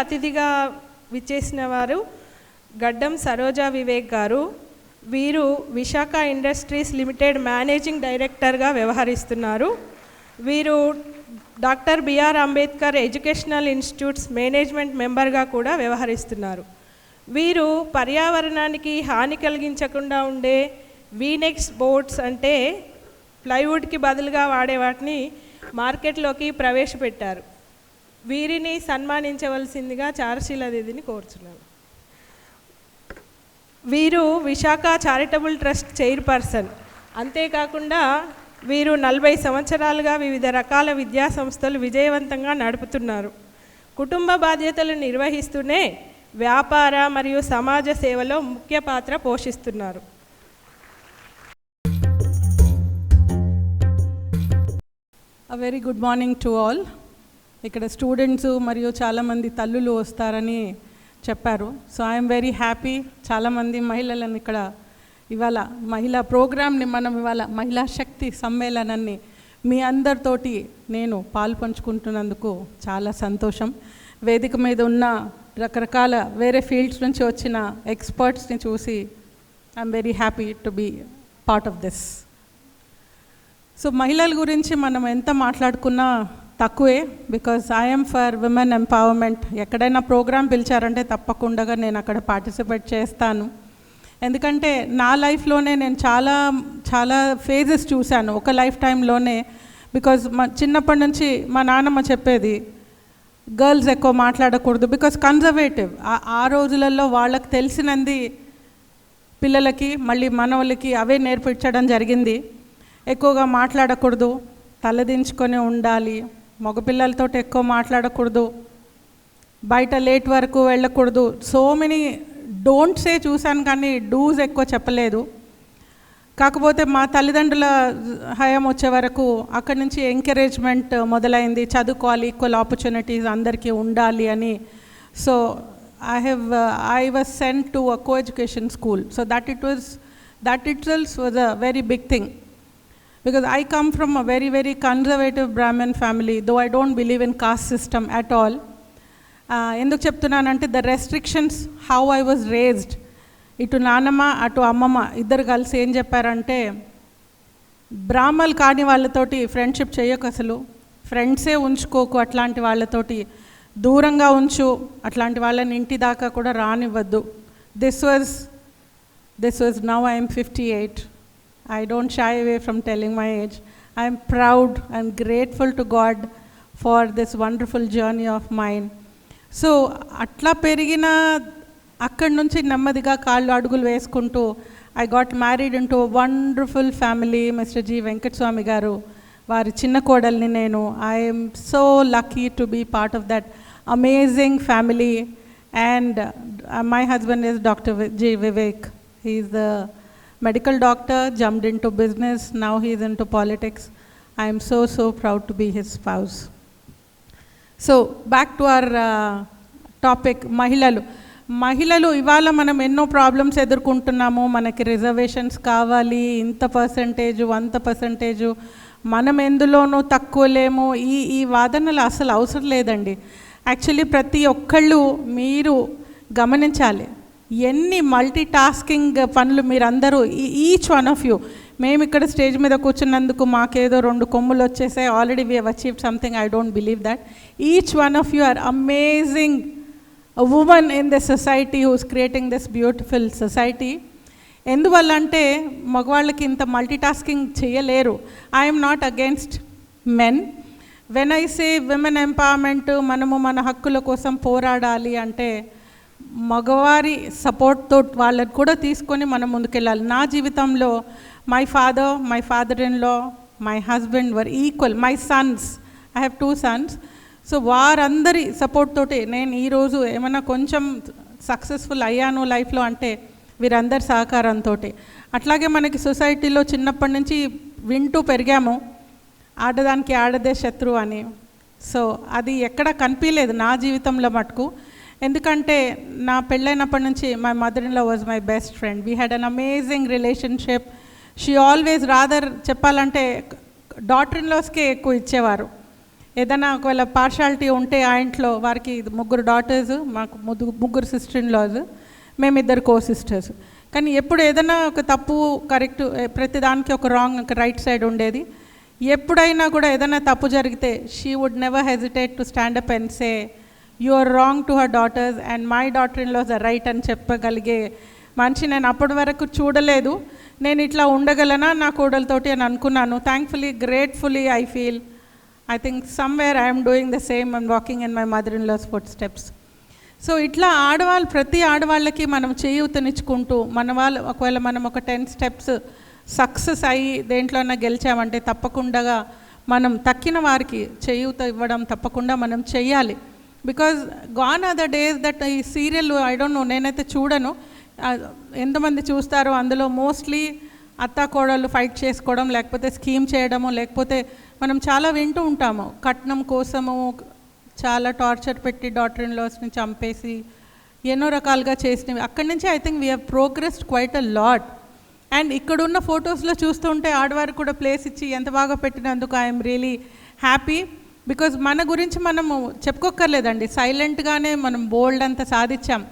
అతిథిగా విచ్చేసిన వారు గడ్డం సరోజా వివేక్ గారు. వీరు విశాఖ ఇండస్ట్రీస్ లిమిటెడ్ మేనేజింగ్ డైరెక్టర్గా వ్యవహరిస్తున్నారు. వీరు doctor BR Ambedkar educational institutes management మెంబర్గా కూడా వ్యవహరిస్తున్నారు. వీరు పర్యావరణానికి హాని కలిగించకుండా ఉండే వీనెక్స్ బోర్డ్స్ అంటే ప్లైవుడ్కి బదులుగా వాడే వాటిని మార్కెట్లోకి ప్రవేశపెట్టారు. వీరిని సన్మానించవలసిందిగా చారశీల దీదిని కోరుచున్నాను. వీరు విశాఖ చారిటబుల్ ట్రస్ట్ చైర్పర్సన్ అంతేకాకుండా వీరు నలభై సంవత్సరాలుగా వివిధ రకాల విద్యా సంస్థలు విజయవంతంగా నడుపుతున్నారు. కుటుంబ బాధ్యతలు నిర్వహిస్తూనే వ్యాపార మరియు సమాజ సేవలో ముఖ్య పాత్ర పోషిస్తున్నారు. Very good morning to all ఇక్కడ స్టూడెంట్స్ మరియు చాలామంది తల్లులు వస్తారని చెప్పారు. సో ఐఎమ్ వెరీ హ్యాపీ చాలామంది మహిళలను ఇక్కడ ఇవాళ మహిళా ప్రోగ్రామ్ని మనం ఇవాళ మహిళా శక్తి సమ్మేళనాన్ని మీ అందరితోటి నేను పాలు పంచుకుంటున్నందుకు చాలా సంతోషం. వేదిక మీద ఉన్న రకరకాల వేరే ఫీల్డ్స్ నుంచి వచ్చిన ఎక్స్పర్ట్స్ని చూసి I'm very happy to be part of this so మహిళల గురించి మనం ఎంత మాట్లాడుకున్నా తక్కువే because I'm for women empowerment ఎక్కడైనా ప్రోగ్రామ్ పిలిచారంటే తప్పకుండా నేను అక్కడ పార్టిసిపేట్ చేస్తాను. ఎందుకంటే నా లైఫ్లోనే నేను చాలా చాలా ఫేజెస్ చూశాను. ఒక లైఫ్ టైంలోనే బికాజ్ మా చిన్నప్పటి నుంచి మా నాన్నమ్మ చెప్పేది గర్ల్స్ ఎక్కువ మాట్లాడకూడదు బికాజ్ కన్జర్వేటివ్ ఆ రోజులలో వాళ్ళకి తెలిసినది పిల్లలకి మళ్ళీ మనవలకి అవే నేర్పించడం జరిగింది. ఎక్కువగా మాట్లాడకూడదు తలదించుకొని ఉండాలి. మగపిల్లలతో ఎక్కువ మాట్లాడకూడదు. బయట లేట్ వరకు వెళ్ళకూడదు. సో మెనీ డోంట్సే చూశాను కానీ డూస్ ఎక్కువ చెప్పలేదు. కాకపోతే మా తల్లిదండ్రుల హయాం వచ్చే వరకు అక్కడి నుంచి ఎంకరేజ్మెంట్ మొదలైంది. చదువుకోవాలి ఈక్వల్ ఆపర్చునిటీస్ అందరికీ ఉండాలి అని. So I have I was sent to a co education school so that it was that it was a very big thing because I come from a very, very conservative Brahmin family, though I don't believe in caste system at all. Uh, ఎందుకు చెప్తున్నానంటే the restrictions how I was raised ఇటు నాన్నమ్మ అటు అమ్మమ్మ ఇద్దరు కలిసి ఏం చెప్పారంటే బ్రాహ్మలు కాని వాళ్ళతోటి ఫ్రెండ్షిప్ చేయకు అసలు. ఫ్రెండ్సే ఉంచుకోకు అట్లాంటి వాళ్ళతోటి. దూరంగా ఉంచు అట్లాంటి వాళ్ళని ఇంటి దాకా కూడా రానివ్వద్దు. This was this was now I'm fifty eight I don't shy away from telling my age. I am proud and grateful to God for this wonderful journey of mine. So అట్లా పెరిగిన అక్కడి నుంచి నెమ్మదిగా కాళ్ళు అడుగులు వేసుకుంటూ I got married into wonderful family mister G Venkatswamy garu. వారి చిన్న కోడల్ని నేను. I'm so lucky to be part of that amazing family and my husband is doctor G Vivek he is the medical doctor, jumped into business, now he's into politics. I am so, so proud to be his spouse. So back to our topic మహిళలు. మహిళలు ఇవాళ మనం ఎన్నో problems ఎదుర్కొంటున్నాము. మనకి reservations కావాలి ఇంత percentage అంత percentage మనం ఎందులోనూ తక్కువ లేము. ఈ ఈ వాదనలు అసలు అవసరం లేదండి. యాక్చువల్లీ ప్రతి ఒక్కళ్ళు మీరు గమనించాలి. ఎన్ని మల్టీ టాస్కింగ్ పనులు మీరందరూ ఈచ్ వన్ ఆఫ్ యూ మేము ఇక్కడ స్టేజ్ మీద కూర్చున్నందుకు మాకేదో రెండు కొమ్ములు వచ్చేసాయి. Already we have achieve something I don't believe that each one of you are amazing women in the society who's creating this beautiful society ఎందువల్ల అంటే మగవాళ్ళకి ఇంత మల్టీ టాస్కింగ్ చేయలేరు I'm not against men when I say women empowerment మనము మన హక్కుల కోసం పోరాడాలి అంటే మగవారి సపోర్ట్తో వాళ్ళని కూడా తీసుకొని మనం ముందుకెళ్ళాలి. నా జీవితంలో my father my father in law my husband were equal my sons I have two sons so వారందరి సపోర్ట్ తోటే నేను ఈరోజు ఏమైనా కొంచెం సక్సెస్ఫుల్ అయ్యాను లైఫ్లో అంటే వీరందరి సహకారంతో అట్లాగే మనకి సొసైటీలో చిన్నప్పటి నుంచి వింటూ పెరిగాము. ఆడదానికి ఆడదే శత్రువు అని. సో అది ఎక్కడ కనిపించలేదు నా జీవితంలో మటుకు. ఎందుకంటే నా పెళ్ళైనప్పటి నుంచి my mother in law was my best friend we had an amazing relationship she always rather చెప్పాలంటే డాటర్ ఇన్ లాస్కే ఎక్కువ ఇచ్చేవారు. ఏదైనా ఒకవేళ పార్షాలిటీ ఉంటే ఆ ఇంట్లో వారికి ముగ్గురు డాటర్స్ మాకు ముగ్గురు ముగ్గురు సిస్టర్ ఇన్ లాస్ మేమిద్దరు కో సిస్టర్స్ కానీ ఎప్పుడు ఏదైనా ఒక తప్పు కరెక్ట్ ప్రతి దానికి ఒక రాంగ్ ఒక రైట్ సైడ్ ఉండేది. ఎప్పుడైనా కూడా ఏదైనా తప్పు జరిగితే she would never hesitate to stand up and say you are wrong to her daughters and my daughter in laws the right అని చెప్పగలిగే మనిషి నేను అప్పటి వరకు చూడలేదు. నేను ఇట్లా ఉండగలనా నా కోడలతోటి అని అనుకున్నాను. Thankfully gratefully I feel I think somewhere I'm doing the same and walking in my mother in law's footsteps so ఇట్లా ఆడవాళ్ళు ప్రతి ఆడవాళ్ళకి మనం చేయూతనిచ్చుకుంటూ మన వాళ్ళు ఒకవేళ మనం ఒక టెన్ స్టెప్స్ సక్సెస్ అయ్యి దేంట్లోనే గెలిచామంటే తప్పకుండా మనం తక్కిన వారికి చేయూత ఇవ్వడం తప్పకుండా మనం చేయాలి. Because gone are the days that ఈ సీరియల్ ఐ డోంట్ నో నేనైతే చూడను. ఎంతమంది చూస్తారో అందులో మోస్ట్లీ అత్త కోడళ్ళు ఫైట్ చేసుకోవడం లేకపోతే స్కీమ్ చేయడము లేకపోతే మనం చాలా వింటూ ఉంటాము. కట్నం కోసము చాలా టార్చర్ పెట్టి డాటర్ ఇన్ లాస్ని చంపేసి ఎన్నో రకాలుగా చేసినవి. అక్కడి నుంచి I think we have progressed quite a lot and ఇక్కడున్న ఫొటోస్లో చూస్తుంటే ఆడవారికి కూడా ప్లేస్ ఇచ్చి ఎంత బాగా పెట్టినందుకు ఐఎమ్ రియలీ హ్యాపీ బికాజ్ మన గురించి మనము చెప్పుకోక్కర్లేదండి. సైలెంట్గానే మనం బోల్డ్ అంత సాధించాం.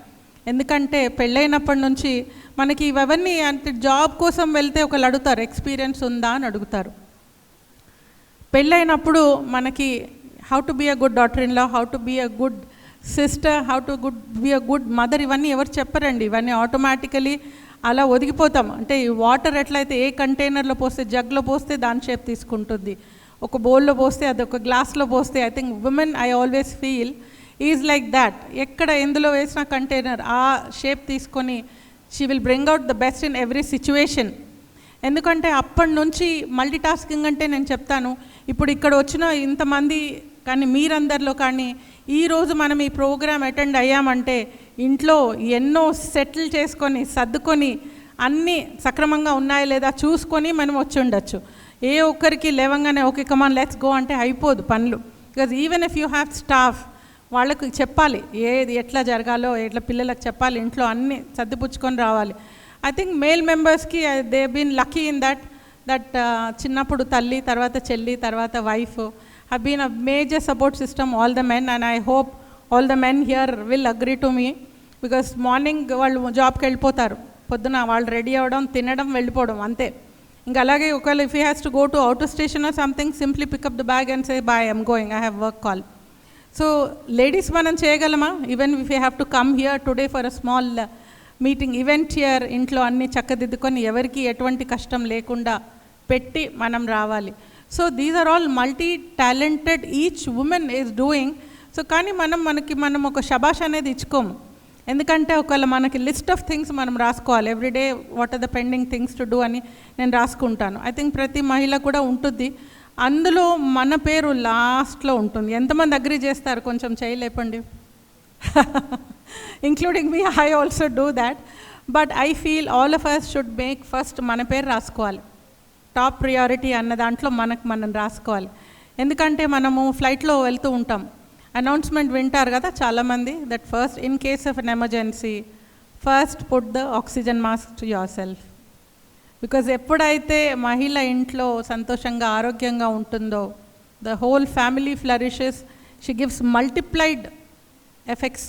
ఎందుకంటే పెళ్ళైనప్పటి నుంచి మనకి ఇవన్నీ అంటే జాబ్ కోసం వెళ్తే ఒకళ్ళు అడుగుతారు ఎక్స్పీరియన్స్ ఉందా? అని అడుగుతారు. పెళ్ళైనప్పుడు మనకి how to be a good daughter in law how to be a good sister how to good be a good mother ఇవన్నీ ఎవరు చెప్పరండి. ఇవన్నీ ఆటోమేటికలీ అలా ఒదిగిపోతాం. అంటే ఈ వాటర్ ఎట్లయితే ఏ కంటైనర్లో పోస్తే జగ్లో పోస్తే దాని షేప్ తీసుకుంటుంది. ఒక బౌల్లో పోస్తే అది ఒక గ్లాస్లో పోస్తే I think women I always feel is like that ఎక్కడ ఎందులో వేసిన కంటైనర్ ఆ షేప్ తీసుకొని she will bring out the best in every situation ఎందుకంటే అప్పటి నుంచి మల్టీ టాస్కింగ్ అంటే నేను చెప్తాను ఇప్పుడు ఇక్కడ వచ్చిన ఇంతమంది కానీ మీరందరిలో కానీ ఈరోజు మనం ఈ ప్రోగ్రామ్ అటెండ్ అయ్యామంటే ఇంట్లో ఎన్నో సెటిల్ చేసుకొని సర్దుకొని అన్నీ సక్రమంగా ఉన్నాయా లేదా చూసుకొని మనం వచ్చి ఉండొచ్చు. ఏ ఒక్కరికి లేవంగానే ఓకే కమాన్ లెట్స్ గో అంటే అయిపోదు పనులు. Because even if you have staff వాళ్ళకు చెప్పాలి ఏది ఎట్లా జరగాలో ఎట్లా పిల్లలకు చెప్పాలి ఇంట్లో అన్నీ సర్దిపుచ్చుకొని రావాలి. ఐ థింక్ మేల్ మెంబర్స్కి they been lucky in that that చిన్నప్పుడు తల్లి తర్వాత చెల్లి తర్వాత wife have been a major support system all the men and I hope all the men here will agree to me because morning వాళ్ళు జాబ్కి వెళ్ళిపోతారు. పొద్దున వాళ్ళు రెడీ అవ్వడం తినడం వెళ్ళిపోవడం అంతే. ఇంకా అలాగే ఒకవేళ if you has to go to out station or something simply pick up the bag and say bye I'm going I have work call so ladies మనం చేయగలమా? Even if you have to come here today for a small meeting event here ఇంట్లో అన్ని చక్కదిద్దుకొని ఎవరికి ఎటువంటి కష్టం లేకుండా పెట్టి మనం రావాలి. So these are all multi talented each women is doing so కానీ మనం మనకి మనం ఒక శబాష్ అనేది ఇచ్చుకోము. ఎందుకంటే ఒకవేళ మనకి లిస్ట్ ఆఫ్ థింగ్స్ మనం రాసుకోవాలి. Everyday what are the pending things to do అని నేను రాసుకుంటాను. ఐ థింక్ ప్రతి మహిళ కూడా ఉంటుంది. అందులో మన పేరు లాస్ట్లో ఉంటుంది. ఎంతమంది అగ్రి చేస్తారు? కొంచెం చేయలేపండి including me I also do that but I feel all of us should make first మన పేరు రాసుకోవాలి. టాప్ ప్రియారిటీ అన్న దాంట్లో మనకు మనం రాసుకోవాలి. ఎందుకంటే మనము ఫ్లైట్లో వెళ్తూ ఉంటాం. అనౌన్స్మెంట్ వింటారు కదా చాలామంది that first in case of an emergency first put the oxygen mask to yourself because ఎప్పుడైతే మహిళ ఇంట్లో సంతోషంగా ఆరోగ్యంగా ఉంటుందో the whole family flourishes she gives multiplied effects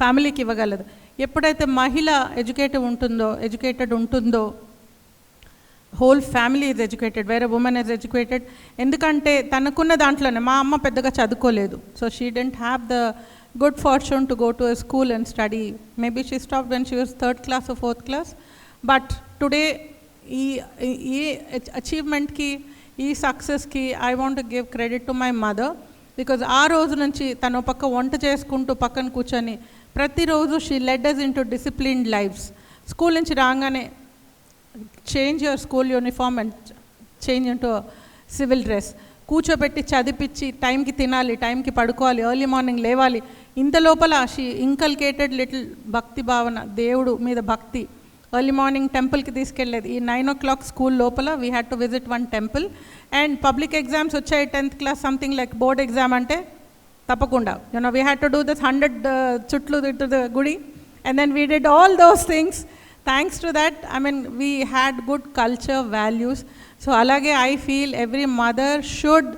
ఫ్యామిలీకి ఇవ్వగలదు. ఎప్పుడైతే మహిళ ఎడ్యుకేటెడ్ ఉంటుందో ఎడ్యుకేటెడ్ ఉంటుందో హోల్ ఫ్యామిలీ ఈజ్ ఎడ్యుకేటెడ్ వేరే ఉమెన్ ఈజ్ ఎడ్యుకేటెడ్ ఎందుకంటే తనకున్న దాంట్లోనే మా అమ్మ పెద్దగా చదువుకోలేదు. So she didn't have the good fortune to go to school and study maybe she stop when she was third class fourth class but today ఈ ఈ అచీవ్మెంట్కి ఈ సక్సెస్కి I want give credit to my mother because ఆ రోజు నుంచి తను పక్క వంట చేసుకుంటూ పక్కన కూర్చొని ప్రతిరోజు she led into disciplined lifes school నుంచి రాగానే change your school uniform and change into civil dress కూర్చోబెట్టి చదివించి టైంకి తినాలి టైంకి పడుకోవాలి ఎర్లీ మార్నింగ్ లేవాలి. ఇంత లోపల షీ ఇంకల్కేటెడ్ లిటిల్ భక్తి భావన దేవుడు మీద భక్తి. ఎర్లీ మార్నింగ్ టెంపుల్కి తీసుకెళ్ళేది. ఈ నైన్ ఓ క్లాక్ స్కూల్ లోపల we had to visit one temple and public exams వచ్చాయి tenth class something like board exam అంటే తప్పకుండా. You know we had to do this hundred చుట్లు టు ద గుడి. And then we did all those things thanks to that I mean we had good culture values so అలాగే I feel every mother should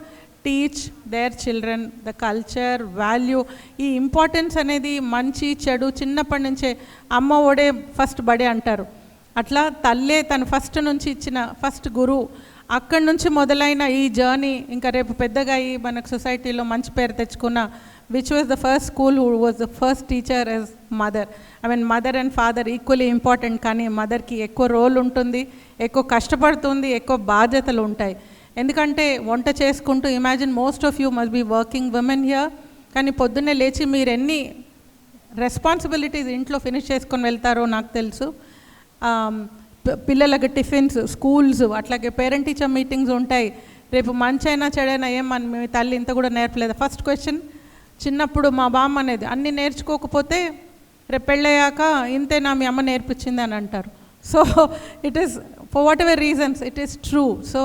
teach their children the culture value ఈ importance అనేది మంచి చెడు చిన్నప్పటి నుంచే అమ్మ ఒడే ఫస్ట్ బడే అంటారు. అట్లా తల్లే తను ఫస్ట్ నుంచి ఇచ్చిన ఫస్ట్ గురువు అక్కడి నుంచి మొదలైన ఈ జర్నీ ఇంకా రేపు పెద్దగా అయ్యి మనకు సొసైటీలో మంచి పేరు తెచ్చుకున్న which was the first school who was the first teacher as mother I mean mother and father equally important కానీ మదర్కి ఎక్కువ రోల్ ఉంటుంది ఎక్కువ కష్టపడుతుంది ఎక్కువ బాధ్యతలు ఉంటాయి. ఎందుకంటే వంట చేసుకుంటూ imagine most of you must be working women here కానీ పొద్దున్నే లేచి మీరు ఎన్ని రెస్పాన్సిబిలిటీస్ ఇంట్లో ఫినిష్ చేసుకొని వెళ్తారో నాకు తెలుసు. Um, పిల్లలకి టిఫిన్స్ స్కూల్స్ అట్లాగే పేరెంట్ టీచర్ మీటింగ్స్ ఉంటాయి. రేపు మంచైనా చెడైనా ఏం మన మీ తల్లి ఇంత కూడా నేర్పలేదు. ఫస్ట్ క్వశ్చన్ చిన్నప్పుడు మా బామ్మ అనేది అన్నీ నేర్చుకోకపోతే రేపు పెళ్ళయ్యాక ఇంతేనా మీ అమ్మ నేర్పించింది అని అంటారు. So it is for whatever reasons it is true so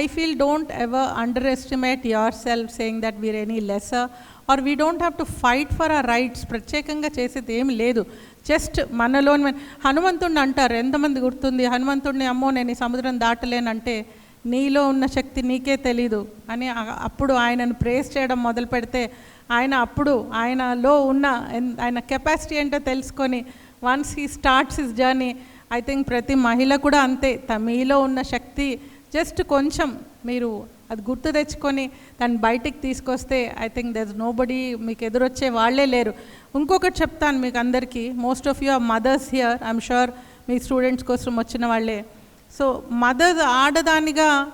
I feel don't ever underestimate yourself saying that we're any lesser or we don't have to fight for ఆ రైట్స్ ప్రత్యేకంగా చేసేది ఏమి లేదు. జస్ట్ మనలోని హనుమంతుడిని అంటారు. ఎంతమంది గుర్తుంది? హనుమంతుడిని అమ్మో నేను ఈ సముద్రం దాటలేనంటే నీలో ఉన్న శక్తి నీకే తెలీదు అని అప్పుడు ఆయనను ప్రేస్ చేయడం మొదలు పెడితే ఆయన అప్పుడు ఆయనలో ఉన్న ఆయన కెపాసిటీ ఏంటో తెలుసుకొని once he starts his journey I think ప్రతి మహిళ కూడా అంతే. త- మీలో ఉన్న శక్తి జస్ట్ కొంచెం మీరు అది గుర్తు తెచ్చుకొని దాన్ని బయటికి తీసుకొస్తే I think there's nobody మీకు ఎదురొచ్చే వాళ్ళే లేరు. ఇంకొకటి చెప్తాను మీకు అందరికీ. Most of you are mothers here I'm sure me students కోసం వచ్చిన వాళ్ళే. సో మదర్ ఆడదానిగా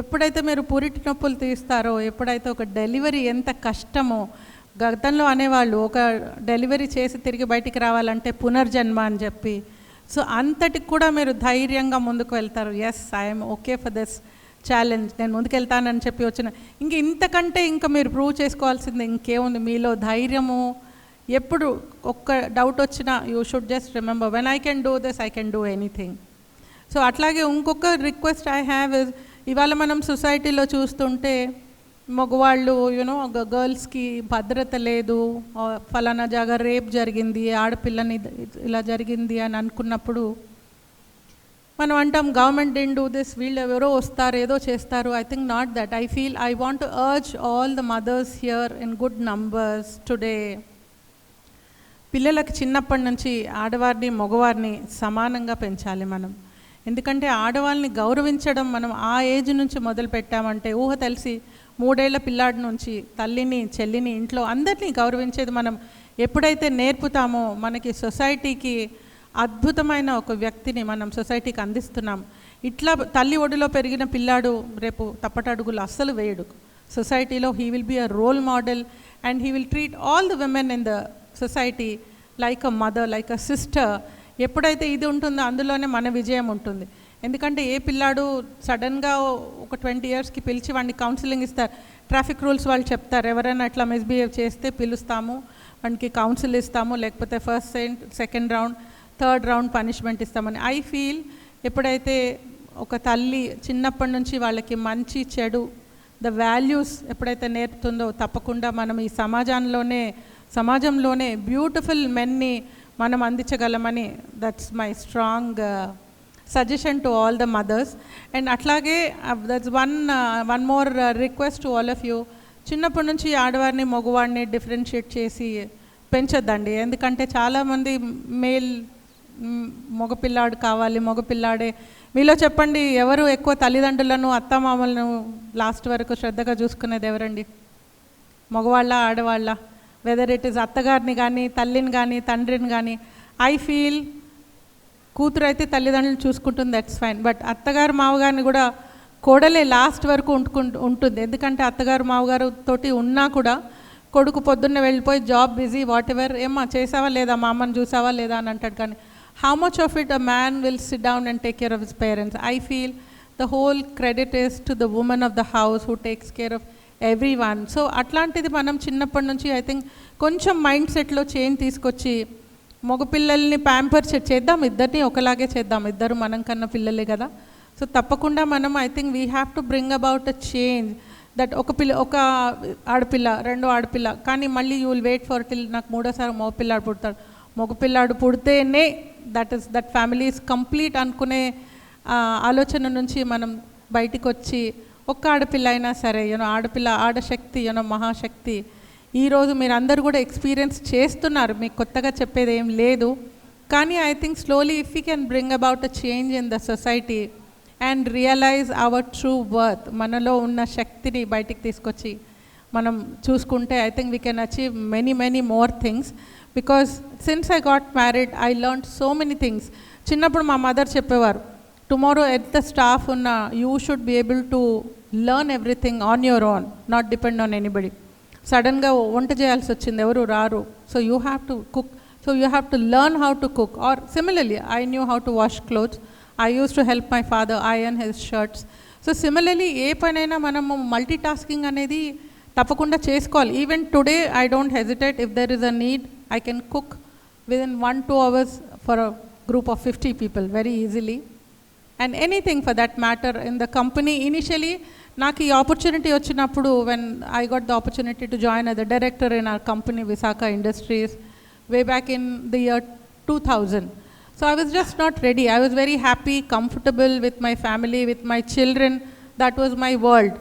ఎప్పుడైతే మీరు పురిటి నొప్పులు తీస్తారో ఎప్పుడైతే ఒక డెలివరీ ఎంత కష్టమో గతంలో అనేవాళ్ళు ఒక డెలివరీ చేసి తిరిగి బయటికి రావాలంటే పునర్జన్మ అని చెప్పి. సో అంతటికి కూడా మీరు ధైర్యంగా ముందుకు వెళ్తారు. Yes I'm okay for this challenge నేను ముందుకెళ్తానని చెప్పి వచ్చిన. ఇంక ఇంతకంటే ఇంకా మీరు ప్రూవ్ చేసుకోవాల్సింది ఇంకేముంది? మీలో ధైర్యము. ఎప్పుడు ఒక్క డౌట్ వచ్చినా you should just remember when I can do this I can do anything so అట్లాగే ఇంకొక రిక్వెస్ట్ ఐ హ్యావ్ ఇస్ ఇవాళ మనం సొసైటీలో చూస్తుంటే మగవాళ్ళు యూనో గర్ల్స్కి భద్రత లేదు. ఫలానా జాగా రేప్ జరిగింది ఆడపిల్లని ఇలా జరిగింది అని అనుకున్నప్పుడు మనం అంటాం గవర్నమెంట్ డెన్ డూ దిస్ వీళ్ళు ఎవరో వస్తారు ఏదో చేస్తారు. I think not that I feel I want urge all the mothers here in good numbers today పిల్లలకు చిన్నప్పటి నుంచి ఆడవారిని మగవారిని సమానంగా పెంచాలి మనం. ఎందుకంటే ఆడవాళ్ళని గౌరవించడం మనం ఆ ఏజ్ నుంచి మొదలు పెట్టామంటే ఊహ తెలిసి మూడేళ్ళ పిల్లాడి నుంచి తల్లిని చెల్లిని ఇంట్లో అందరినీ గౌరవించేది మనం ఎప్పుడైతే నేర్పుతామో మనకి సొసైటీకి అద్భుతమైన ఒక వ్యక్తిని మనం సొసైటీకి అందిస్తున్నాం. ఇట్లా తల్లి ఒడిలో పెరిగిన పిల్లాడు రేపు తప్పటడుగులు అస్సలు వేయడు. సొసైటీలో he will be a role model and he will treat all the women in the society like a mother like a sister ఎప్పుడైతే ఇది ఉంటుందో అందులోనే మన విజయం ఉంటుంది. ఎందుకంటే ఏ పిల్లాడు సడన్గా ఒక ట్వంటీ ఇయర్స్కి పిలిచి వాడిని కౌన్సిలింగ్ ఇస్తారు. ట్రాఫిక్ రూల్స్ వాళ్ళు చెప్తారు. ఎవరైనా అట్లా మిస్బిహేవ్ చేస్తే పిలుస్తాము వానికి కౌన్సిల్ ఇస్తాము లేకపోతే first second round third round punishment ఇస్తామని. ఐ ఫీల్ ఎప్పుడైతే ఒక తల్లి చిన్నప్పటి నుంచి వాళ్ళకి మంచి చెడు ద వాల్యూస్ ఎప్పుడైతే నేర్పుతుందో తప్పకుండా మనం ఈ సమాజంలోనే సమాజంలోనే బ్యూటిఫుల్ మెన్ని మనం అందించగలమని that's my strong suggestion to all the mothers and అట్లాగే that's one one more request to all of you చిన్నప్పటి నుంచి ఆడవారిని మగవాడిని డిఫరెన్షియేట్ చేసి పెంచొద్దండి. ఎందుకంటే చాలామంది మేల్ మగపిల్లాడు కావాలి మగపిల్లాడే. మీలో చెప్పండి ఎవరు ఎక్కువ తల్లిదండ్రులను అత్తమామలను లాస్ట్ వరకు శ్రద్ధగా చూసుకునేది ఎవరండి? మగవాళ్ళ ఆడవాళ్ళ? వెదర్ ఇట్ ఇస్ అత్తగారిని కానీ తల్లిని కానీ తండ్రిని కానీ ఐ ఫీల్ కూతురు అయితే తల్లిదండ్రులు చూసుకుంటుంది దట్స్ ఫైన్ బట్ అత్తగారు మావగారిని కూడా కోడలే లాస్ట్ వరకు ఉంటుకుంటూ ఉంటుంది. ఎందుకంటే అత్తగారు మావగారు తోటి ఉన్నా కూడా కొడుకు పొద్దున్నే వెళ్ళిపోయి జాబ్ బిజీ వాట్ ఎవర్ ఏమా చేసావా లేదా? మా అమ్మని చూసావా లేదా? అని అంటాడు. కానీ how much of it a man will sit down and take care of his parents I feel the whole credit is to the women of the house who takes care of everyone so అట్లాంటిది మనం చిన్నప్పటి నుంచి I think కొంచెం mind సెట్లో change తీసుకొచ్చి మగపిల్లల్ని pamper చేద్దాం ఇద్దరిని ఒకలాగే చేద్దాం. ఇద్దరు మనం కన్నా పిల్లలే కదా. సో తప్పకుండా మనం I think we have to bring about a change that ఒక పిల్ల ఒక ఆడపిల్ల రెండో ఆడపిల్ల కానీ మళ్ళీ you will wait for till నాకు మూడోసారి మగపిల్లాడు పుడతాడు. మగపిల్లాడు పుడితేనే that is that family is complete అనుకునే ఆలోచన నుంచి మనం బయటికి వచ్చి ఒక్క ఆడపిల్ల అయినా సరే యూనో ఆడపిల్ల ఆడశక్తి యూనో మహాశక్తి ఈరోజు మీరు అందరు కూడా ఎక్స్పీరియన్స్ చేస్తున్నారు. మీకు కొత్తగా చెప్పేది ఏం లేదు. కానీ I think slowly if you can bring about a change in the society and realize our true worth మనలో ఉన్న శక్తిని బయటికి తీసుకొచ్చి మనం చూసుకుంటే I think we can achieve many many more things. Because since I got married I learn so many things. చిన్నప్పుడు మా mother చెప్పేవారు టుమారో ఎంత స్టాఫ్ ఉన్న you should be able to learn everything on your own not depend on anybody సడన్గా వంట చేయాల్సి వచ్చింది ఎవరు రారు so you have to cook so you have to learn how to cook or similarly I knew how to wash clothes I used to help my father iron his shirts so similarly ఏ పనైనా మనము multi tasking అనేది తప్పకుండా చేసుకోవాలి. Even today I don't hesitate if there is a need I can cook within one two hours for a group of fifty people very easily and anything for that matter in the company initially నాకు ఈ opportunity వచ్చినప్పుడు when I got the opportunity to join the director in our company Visakha industries way back in the year two thousand so I was just not ready I was very happy comfortable with my family with my children that was my world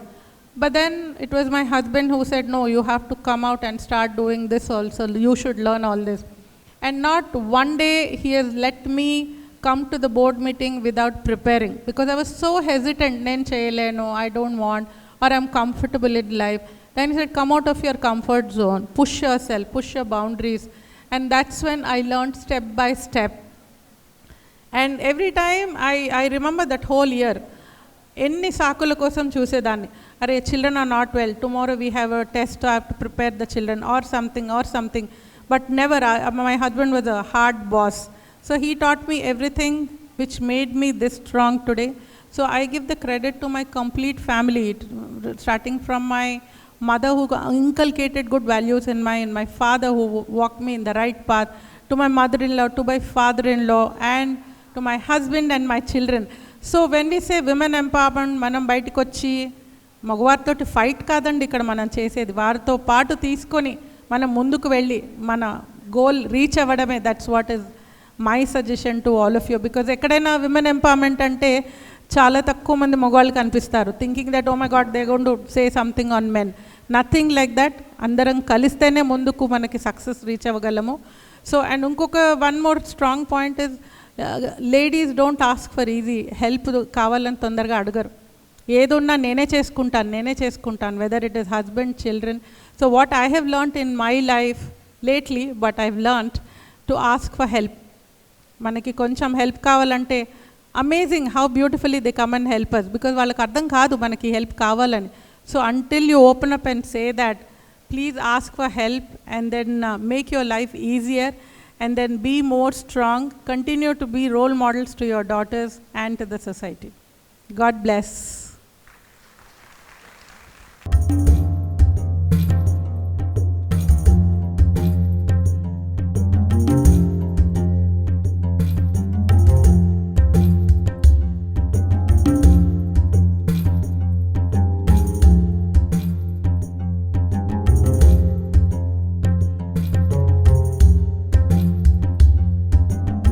But then it was my husband who said, No, you have to come out and start doing this also. You should learn all this. And not one day he has let me come to the board meeting without preparing because I was so hesitant. Nen cheyalenu, I don't want, or I'm comfortable in life. Then he said, Come out of your comfort zone, push yourself, push your boundaries. And that's when I learned step by step. And every time I I remember that whole year ఎన్ని సాకుల కోసం చూసేదాన్ని అరే children are not well tomorrow we have a test have to prepare the children or something or something but never my husband was a hard boss so he taught me everything which made me this strong today so I give the credit to my complete family starting from my mother who inculcated good values in my in my father who walked me in the right path to my mother-in-law to my father-in-law and to my husband and my children so when we say women empowerment మనం బయటకు వచ్చి మగవారితో fight కాదండి ఇక్కడ మనం చేసేది వారితో పాటు తీసుకొని మనం ముందుకు వెళ్ళి మన గోల్ రీచ్ అవ్వడమే that's what is my suggestion to all of you because ఎక్కడైనా విమెన్ ఎంపవర్మెంట్ అంటే చాలా తక్కువ మంది మగవాళ్ళు కనిపిస్తారు. Thinking that oh my god they gone to say something on men nothing like that అందరం కలిస్తేనే ముందుకు మనకి సక్సెస్ రీచ్ అవ్వగలము. సో అండ్ ఇంకొక one more strong point is ladies don't ask for easy help కావాలని తొందరగా అడగరు. ఏదున్నా నేనే చేసుకుంటాను నేనే చేసుకుంటాను whether it is husband children so what I have learnt in my life lately but I have learnt to ask for help మనకి కొంచెం హెల్ప్ కావాలంటే amazing how beautifully they come and help us because వాళ్ళకి అర్థం కాదు మనకి help కావాలని so until you open up and say that please ask for help and then make your life easier and then be more strong. Continue to be role models to your daughters and to the society. God bless.